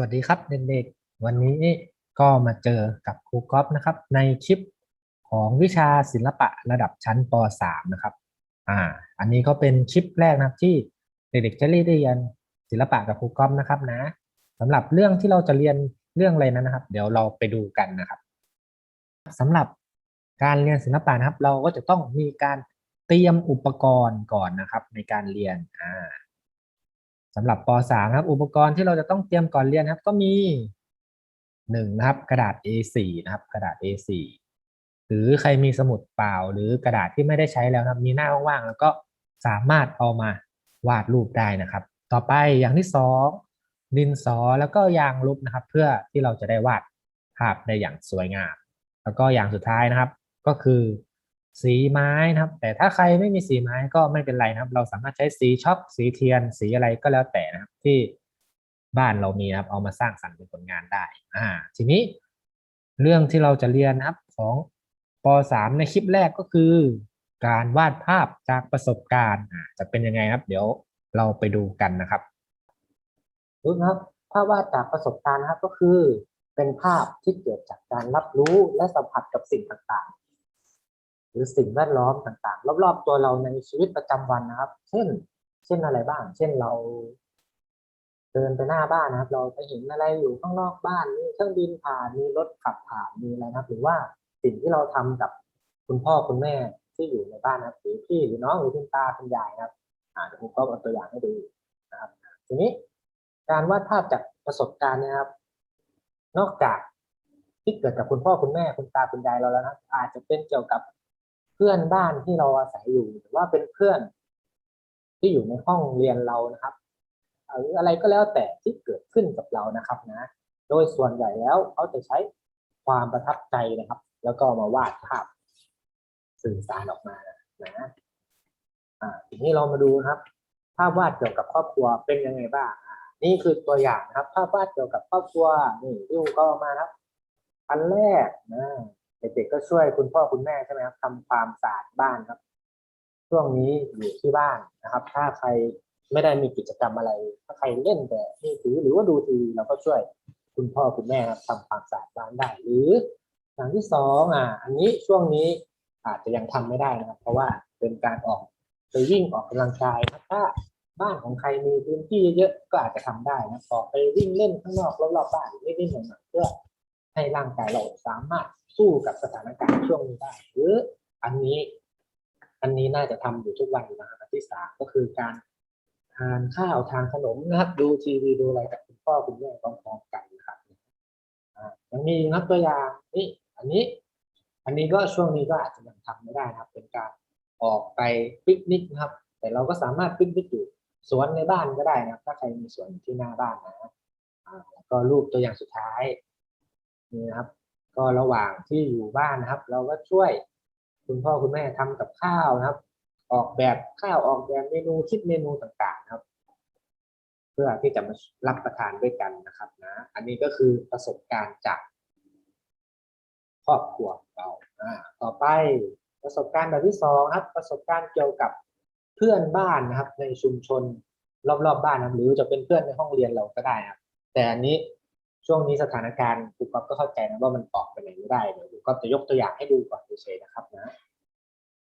วัสดีครับเด็กๆ วันนี้ก็มาเจอกับครูก๊อฟนะครับ ในคลิปของวิชาศิลปะระดับชั้นป .3 นะครับ อ่า อันนี้ก็เป็นคลิปแรกนะครับที่เด็กๆจะเรียนศิลปะกับครูก๊อฟนะครับนะสำหรับเรื่องที่เราจะเรียนเรื่องอะไรนั้นนะครับ เดี๋ยวเราไปดูกันนะครับสำหรับการเรียนศิลปะนะครับ เราก็จะต้องมีการเตรียมอุปกรณ์ก่อนนะครับ ในการเรียนอ่า สำหรับป .3 ครับ อุปกรณ์ที่เราจะต้องเตรียมก่อนเรียนครับ ก็มีหนึ่งนะครับ กระดาษ A4 นะครับ กระดาษ A4 หรือใครมีสมุดเปล่า หรือกระดาษที่ไม่ได้ใช้แล้วนะครับมีหน้าว่างๆแล้วก็สามารถเอามาวาดรูปได้นะครับ ต่อไปอย่างที่สองดินสอแล้วก็ยางลบนะครับ เพื่อที่เราจะได้วาดภาพได้อย่างสวยงาม แล้วก็อย่างสุดท้ายนะครับ ก็คือ สีไม้นะครับ แต่ถ้าใครไม่มีสีไม้ก็ไม่เป็นไรนะครับ เราสามารถใช้สีช็อกสีเทียน สีอะไรก็แล้วแต่นะครับ ที่บ้านเรามีนะครับ เอามาสร้างสรรค์เป็นผลงานได้ อ่า ทีนี้เรื่องที่เราจะเรียนนะครับของป .3 ในคลิปแรกก็คือ การวาดภาพจากประสบการณ์อ่าจะเป็นยังไงครับ เดี๋ยวเราไปดูกันนะครับรู้นะครับภาพวาดจากประสบการณ์นะครับก็คือ เป็นภาพที่เกิดจากการรับรู้และสัมผัสกับสิ่งต่างๆ หรือสิ่งแวดล้อมต่างๆ รอบๆ ตัวเราในชีวิตประจำวันนะครับ เช่น เช่นอะไรบ้าง เช่นเรา เดินไปหน้าบ้านนะครับ เราไปเห็นอะไรอยู่ข้างนอกบ้าน มีเครื่องบินผ่าน มีรถขับผ่าน มีอะไรนะครับ หรือว่าสิ่งที่เราทำกับคุณพ่อคุณแม่ที่อยู่ในบ้านนะครับหรือพี่หรือน้องหรือคุณตาคุณยายนะครับอ่าเดี๋ยวผมก็เอาตัวอย่างให้ดูนะครับ ทีนี้การวาดภาพจากประสบการณ์นะครับ นอกจากที่เกิดกับคุณพ่อคุณแม่คุณตาคุณยายเราแล้วนะอาจจะเป็นเกี่ยวกับ พื่อนบ้านที่เราอาศัยอยู่ หรือว่าเป็นเพื่อน ที่อยู่ในห้องเรียนเรานะครับหรืออะไรก็แล้วแต่ที่เกิดขึ้นกับเรานะครับนะ โดยส่วนใหญ่แล้วเขาจะใช้ความประทับใจนะครับ แล้วก็มาวาดภาพสื่อสารออกมานะอ่าทีนี้เรามาดูครับ ภาพวาดเกี่ยวกับครอบครัวเป็นยังไงบ้างนี่คือตัวอย่างนะครับ ภาพวาดเกี่ยวกับครอบครัวนี่ที่ผมก็มาครับ อันแรกนะ ด็กๆก็ช่วยคุณพ่อคุณแม่ใช่ไหมครับทำความสะอาดบ้านครับ ช่วงนี้อยู่ที่บ้านนะครับ ถ้าใครไม่ได้มีกิจกรรมอะไร ถ้าใครเล่นแต่มือถือหรือว่าดูทีวีเราก็ช่วยคุณพ่อคุณแม่ครับทำความสะอาดบ้านได้ หรืออย่างที่สองอะอันนี้ช่วงนี้อาจจะยังทำไม่ได้นะครับ เพราะว่าเป็นการออกไปวิ่งออกกำลังกายถ้าบ้านของใครมีพื้นที่เยอะๆก็อาจจะทำได้นะออกไปวิ่งเล่นข้างนอกรอบๆบ้านนิดๆหน่อยๆเพื่อ ให้ร่างกายเราสามารถสู้กับสถานการณ์ช่วงนี้ได้หรืออันนี้อันนี้น่าจะทำอยู่ทุกวันนะครับที่สามก็คือการทานข้าวทานขนมนะครับดูทีวีดูอะไรกับคุณพ่อคุณแม่พร้อมๆกันนะครับอ่ายังมีนะครับตัวอย่างนี่อันนี้ อันนี้ก็ช่วงนี้ก็อาจจะยังทำไม่ได้นะครับ เป็นการออกไปปิกนิกนะครับ แต่เราก็สามารถปิกนิกอยู่สวนในบ้านก็ได้นะครับ ถ้าใครมีสวนที่หน้าบ้านนะอ่าแล้วก็รูปตัวอย่างสุดท้าย นี่นะครับ ก็ระหว่างที่อยู่บ้านนะครับ เราก็ช่วยคุณพ่อคุณแม่ทำกับข้าวนะครับ ออกแบบข้าวออกแบบเมนูคิดเมนูต่างๆนะครับ เพื่อที่จะมารับประทานด้วยกันนะครับนะ อันนี้ก็คือประสบการณ์จากครอบครัวเราต่อไปประสบการณ์แบบที่สองครับ ประสบการณ์เกี่ยวกับเพื่อนบ้านนะครับ ในชุมชนรอบๆบบ้านนะหรือจะเป็นเพื่อนในห้องเรียนเราก็ได้ครับ แต่อันนี้ ช่วงนี้สถานการณ์ครูก๊อฟก็เข้าใจนะว่ามันออกไปไหนไม่ได้เดี๋ยวครูก๊อฟจะยกตัวอย่างให้ดูก่อนเฉยๆนะครับนะ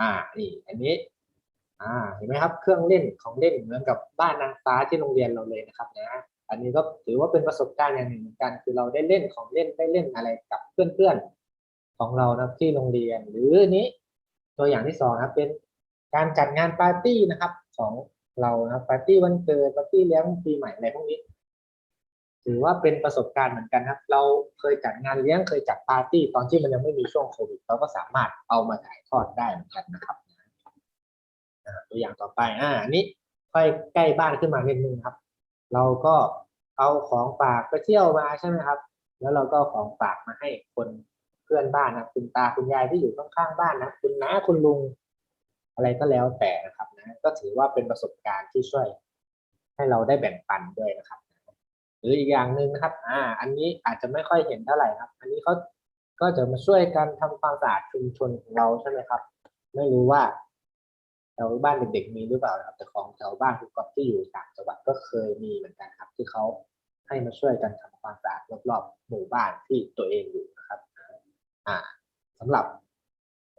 อ่านี่อันนี้ อ่า เห็นไหมครับ เครื่องเล่นของเล่นเหมือนกับบ้านนางฟ้าที่โรงเรียนเราเลยนะครับนะอันนี้ก็ถือว่าเป็นประสบการณ์อย่างหนึ่งเหมือนกัน คือเราได้เล่นของเล่นได้เล่นอะไรกับเพื่อนๆของเรานะที่โรงเรียน หรือนี้ ตัวอย่างที่สองนะครับเป็นการจัดงานปาร์ตี้นะครับ ของเรานะปาร์ตี้วันเกิดปาร์ตี้เลี้ยงปีใหม่อะไรพวกนี้ ถือว่าเป็นประสบการณ์เหมือนกันครับ เราเคยจัดงานเลี้ยงเคยจัดปาร์ตี้ตอนที่มันยังไม่มีช่วงโควิดเราก็สามารถเอามาถ่ายทอดได้เหมือนกันนะครับตัวอย่างต่อไปอ่าอันนี้ค่อยใกล้บ้านขึ้นมานิดนึงครับ เราก็เอาของฝากไปเที่ยวมาใช่ไหมครับ แล้วเราก็ของฝากมาให้คนเพื่อนบ้านนะคุณตาคุณยายที่อยู่ข้างๆบ้านนะคุณน้าคุณลุง อะไรก็แล้วแต่นะครับนะก็ถือว่าเป็นประสบการณ์ที่ช่วย ให้เราได้แบ่งปันด้วยนะครับ หรืออีกอย่างหนึ่งนะครับ อ่า อันนี้อาจจะไม่ค่อยเห็นเท่าไหร่ครับ อันนี้เขาก็จะมาช่วยกันทำความสะอาดชุมชนของเราใช่ไหมครับ ไม่รู้ว่าแถวบ้านเด็กๆมีหรือเปล่านะครับ แต่ของแถวบ้านคุณก๊อฟที่อยู่ต่างจังหวัดก็เคยมีเหมือนกันครับ ที่เขาให้มาช่วยกันทำรอบๆหมู่บ้านที่ตัวเองอยู่นะครับ อ่าสำหรับ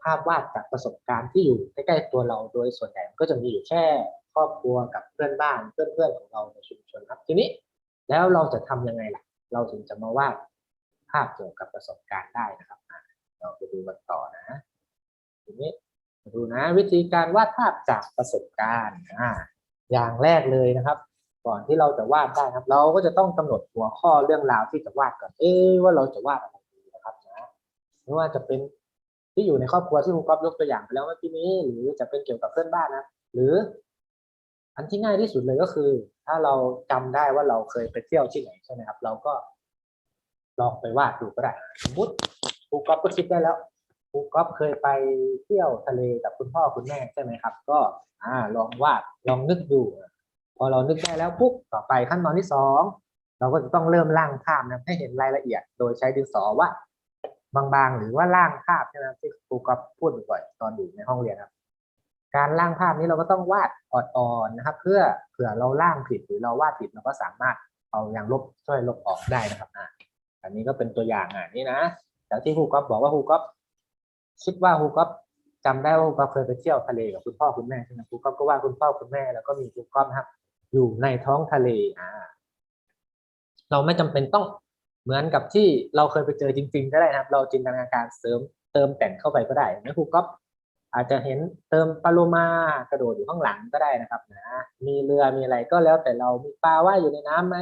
ภาพวาดจากประสบการณ์ที่อยู่ใกล้ๆตัวเราโดยส่วนใหญ่มันก็จะมีอยู่แค่ครอบครัวกับเพื่อนบ้านเพื่อนๆของเราในชุมชนครับทีนี้ แล้วเราจะทำยังไงล่ะ เราถึงจะมาวาดภาพเกี่ยวกับประสบการณ์ได้นะครับเราไปดูกันต่อนะทีนี้มาดูนะ วิธีการวาดภาพจากประสบการณ์อ่าอย่างแรกเลยนะครับ ก่อนที่เราจะวาดได้ครับ เราก็จะต้องกำหนดหัวข้อเรื่องราวที่จะวาดก่อนเอ๊ว่าเราจะวาดอะไรดีนะครับนะไม่ว่าจะเป็นที่อยู่ในครอบครัวที่ครูก๊อฟยกตัวอย่างไปแล้วเมื่อกี้นี้ หรือจะเป็นเกี่ยวกับเพื่อนบ้านนะ หรือ อันที่ง่ายที่สุดเลยก็คือ ถ้าเราจำได้ว่าเราเคยไปเที่ยวที่ไหนใช่ไหมครับ เราก็ลองไปวาดดูก็ได้สมมติครูก๊อฟก็คิดได้แล้วครูก๊อฟเคยไปเที่ยวทะเลกับคุณพ่อคุณแม่ใช่ไหมครับ ก็อ่าลองวาดลองนึกดูพอเรานึกได้แล้วปุ๊บต่อไปขั้นตอนที่สองเราก็จะต้องเริ่มร่างภาพนะให้เห็นรายละเอียด โดยใช้ดินสอวาดบางๆ หรือว่าร่างภาพใช่ไหมครับที่ครูก๊อฟพูดบ่อยตอนอยู่ในห้องเรียนครับ การร่างภาพนี้เราก็ต้องวาดอ่อนๆนะครับ เพื่อเผื่อเราร่างผิดหรือเราวาดผิดเราก็สามารถเอาอย่างลบช่วยลบออกได้นะครับอ่าอันนี้ก็เป็นตัวอย่างอะนี่นะแต่ที่ครูก๊อฟบอกว่าครูก๊อฟคิดว่าครูก๊อฟจำได้ว่าครูก๊อฟเคยไปเที่ยวทะเลกับคุณพ่อคุณแม่ใช่ไหมครูก๊อฟก็วาดคุณพ่อคุณแม่แล้วก็มีครูก๊อฟครับ อยู่ในท้องทะเลอ่าเราไม่จำเป็นต้องเหมือนกับที่เราเคยไปเจอจริง ๆ ก็ได้นะครับ เราจินตนาการเสริมเติมแต่งเข้าไปก็ได้นะครูก๊อฟ อาจจะเห็นเติมปลาโลมากระโดดอยู่ข้างหลังก็ได้นะครับนะมีเรือมีอะไรก็แล้วแต่เรามีปลาว่ายอยู่ในน้ำไหม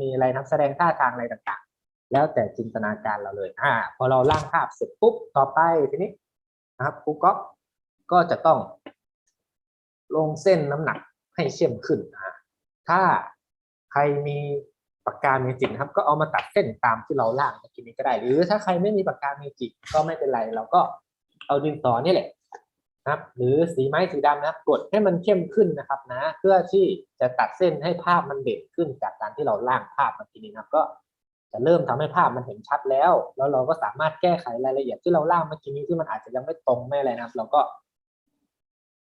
มีอะไรนักแสดงท่าทางอะไรต่างๆ แล้วแต่จินตนาการเราเลยอ่าพอเราร่างภาพเสร็จปุ๊บต่อไปทีนี้นะครับครูก๊อฟก็จะต้อง ลงเส้นน้ำหนักให้เข้มขึ้นอ่าถ้าใครมีปากกาเมจิกครับ ก็เอามาตัดเส้นตามที่เราล่างเมื่อกี้นี้ก็ได้ หรือถ้าใครไม่มีปากกาเมจิกก็ไม่เป็นไร เราก็เอาดินสอนี่แหละ นะครับ หรือสีไม้สีดำนะครับ กดให้มันเข้มขึ้นนะครับนะ เพื่อที่จะตัดเส้นให้ภาพมันเด่นขึ้นจากการที่เราล่างภาพเมื่อกี้นี้นะครับ ก็จะเริ่มทำให้ภาพมันเห็นชัดแล้ว แล้วเราก็สามารถแก้ไขรายละเอียดที่เราล่างเมื่อกี้นี้ที่มันอาจจะยังไม่ตรงไม่อะไรนะครับ เราก็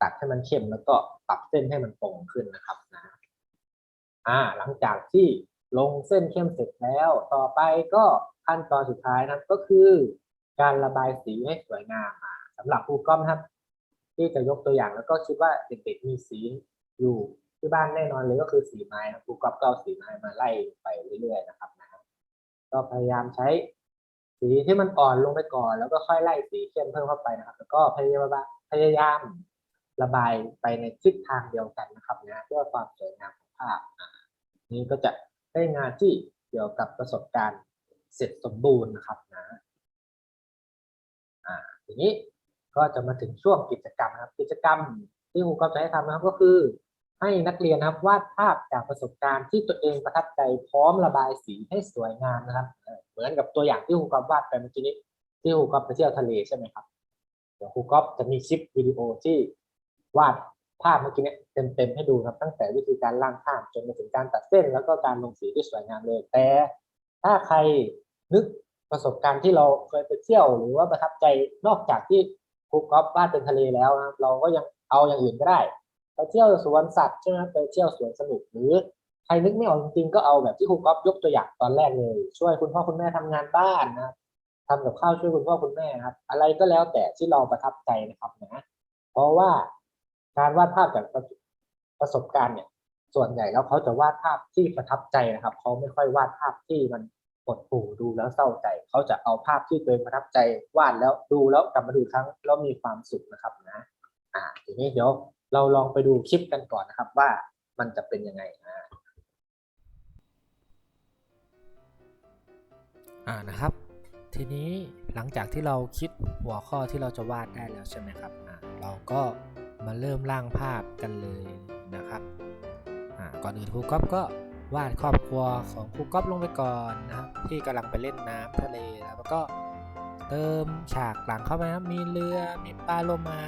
ตัดให้มันเข้มแล้วก็ปรับเส้นให้มันตรงขึ้นนะครับนะอ่า หลังจากที่ลงเส้นเข้มเสร็จแล้ว ต่อไปก็ขั้นตอนสุดท้ายนะครับก็คือ การระบายสีให้สวยงามอ่าสำหรับครูก้อมนะครับ ที่จะยกตัวอย่าง แล้วก็คิดว่าเด็กๆมีสีอยู่ที่บ้านแน่นอนเลยก็คือสีไม้นะครูก๊อฟก็เอาสีไม้มาไล่ไปเรื่อยๆนะครับนะก็พยายามใช้สีที่มันอ่อนลงไปก่อน แล้วก็ค่อยไล่สีเข้มเพิ่มเข้าไปนะครับ แล้วก็พยายามพยายามระบายไปในทิศทางเดียวกันนะครับนะเพื่อความสวยงามของภาพนี้ก็จะได้งานที่เกี่ยวกับประสบการณ์เสร็จสมบูรณ์นะครับนะอ่าทีนี้ ก็จะมาถึงช่วงกิจกรรมนะครับกิจกรรมที่ครูก็จะให้ทำนะครับก็คือ ให้นักเรียนนะครับวาดภาพจากประสบการณ์ที่ตัวเองประทับใจพร้อมระบายสีให้สวยงามนะครับ เหมือนกับตัวอย่างที่ครูก๊อฟวาดไปเมื่อกี้นี้ที่ครูก๊อฟไปเที่ยวทะเลใช่ไหมครับเดี๋ยวครูก๊อฟจะมีคลิปวิดีโอที่วาดภาพเมื่อกี้นี้เต็มๆให้ดูครับตั้งแต่วิธีการร่างภาพจนมาถึงการตัดเส้น แล้วก็การลงสีที่สวยงามเลย แต่ถ้าใครนึกประสบการณ์ที่เราเคยไปเที่ยวหรือว่าประทับใจนอกจากที่ ครูก๊อฟวาดเป็นทะเลแล้วนะครับเราก็ยังเอาอย่างอื่นก็ได้ไปเที่ยวสวนสัตว์ใช่ไหมไปเที่ยวสวนสนุกหรือใครนึกไม่ออกจริงๆก็เอาแบบที่ครูก๊อฟยกตัวอย่างตอนแรกเลย ช่วยคุณพ่อคุณแม่ทำงานบ้านนะครับทำกับข้าวช่วยคุณพ่อคุณแม่ครับ อะไรก็แล้วแต่ที่เราประทับใจนะครับนะเพราะว่าการวาดภาพจากประสบการณ์เนี่ย ส่วนใหญ่แล้วเขาจะวาดภาพที่ประทับใจนะครับเขาไม่ค่อยวาดภาพที่มัน หดหู่ดูแล้วเศร้าใจ เขาจะเอาภาพที่ตัวเองประทับใจวาดแล้วดูแล้วกลับมาดูครั้งแล้วมีความสุขนะครับนะอ่าทีนี้เดี๋ยวเราลองไปดูคลิปกันก่อนนะครับว่ามันจะเป็นยังไงอ่าอ่านะครับ ทีนี้หลังจากที่เราคิดหัวข้อที่เราจะวาดได้แล้วใช่ไหมครับอ่าเราก็มาเริ่มร่างภาพกันเลยนะครับอ่าก่อนอื่นครูก๊อฟก็ วาดครอบครัวของครูก๊อฟลงไปก่อนนะครับที่กำลังไปเล่นน้ำทะเลแล้วก็เติมฉากหลังเข้าไปครับมีเรือมีปลาโลมา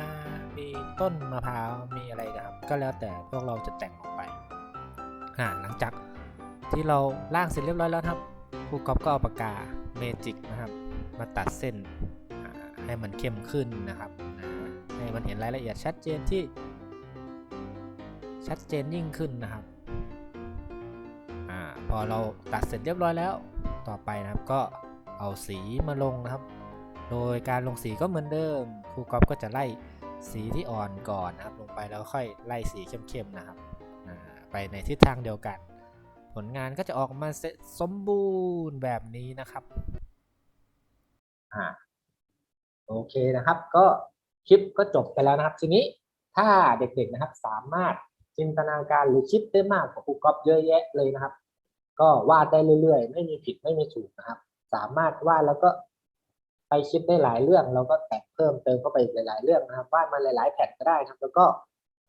มีต้นมะพร้าวมีอะไรนะครับ ก็แล้วแต่พวกเราจะแต่งลงไปอ่าหลังจากที่เราร่างเสร็จเรียบร้อยแล้วครับครูก๊อฟก็เอาปากกาเมจิกนะครับ มาตัดเส้นให้มันเข้มขึ้นนะครับให้มันเห็นรายละเอียดชัดเจนที่ชัดเจนยิ่งขึ้นนะครับ อาพอเราตัดเสร็จเรียบร้อยแล้ว ต่อไปนะครับก็เอาสีมาลงนะครับ โดยการลงสีก็เหมือนเดิม ครูกอฟก็จะไล่สีที่อ่อนก่อนนะครับ ลงไปแล้วค่อยไล่สีเข้มๆนะครับ ไปในทิศทางเดียวกัน ผลงานก็จะออกมาเสร็จสมบูรณ์แบบนี้นะครับอ่าโอเคนะครับ ก็คลิปก็จบไปแล้วนะครับ ทีนี้ถ้าเด็กๆนะครับสามารถจินตนาการหรือคิดได้มากกว่าครูก๊อฟเยอะแยะเลยนะครับ ก็วาดได้เรื่อยๆ ไม่มีผิดไม่มีถูกนะครับ สามารถวาดแล้วก็ไปคิดได้หลายเรื่องเราก็แต่งเพิ่มเติมเข้าไปหลาย ๆ เรื่องนะครับวาดมาหลาย ๆ แผ่นก็ได้ครับ แล้วก็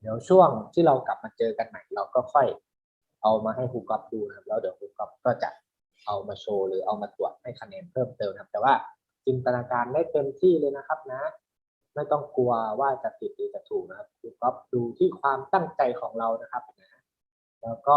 เดี๋ยวช่วงที่เรากลับมาเจอกันใหม่เราก็ค่อยเอามาให้ครูก๊อฟดูนะครับ แล้วเดี๋ยวครูก๊อฟก็จะเอามาโชว์หรือเอามาตรวจให้คะแนนเพิ่มเติมนะครับ แต่ว่าจินตนาการได้เต็มที่เลยนะครับนะ ไม่ต้องกลัวว่าจะผิดหรือจะถูกนะครับครูก๊อฟดูที่ความตั้งใจของเรานะครับนะแล้วก็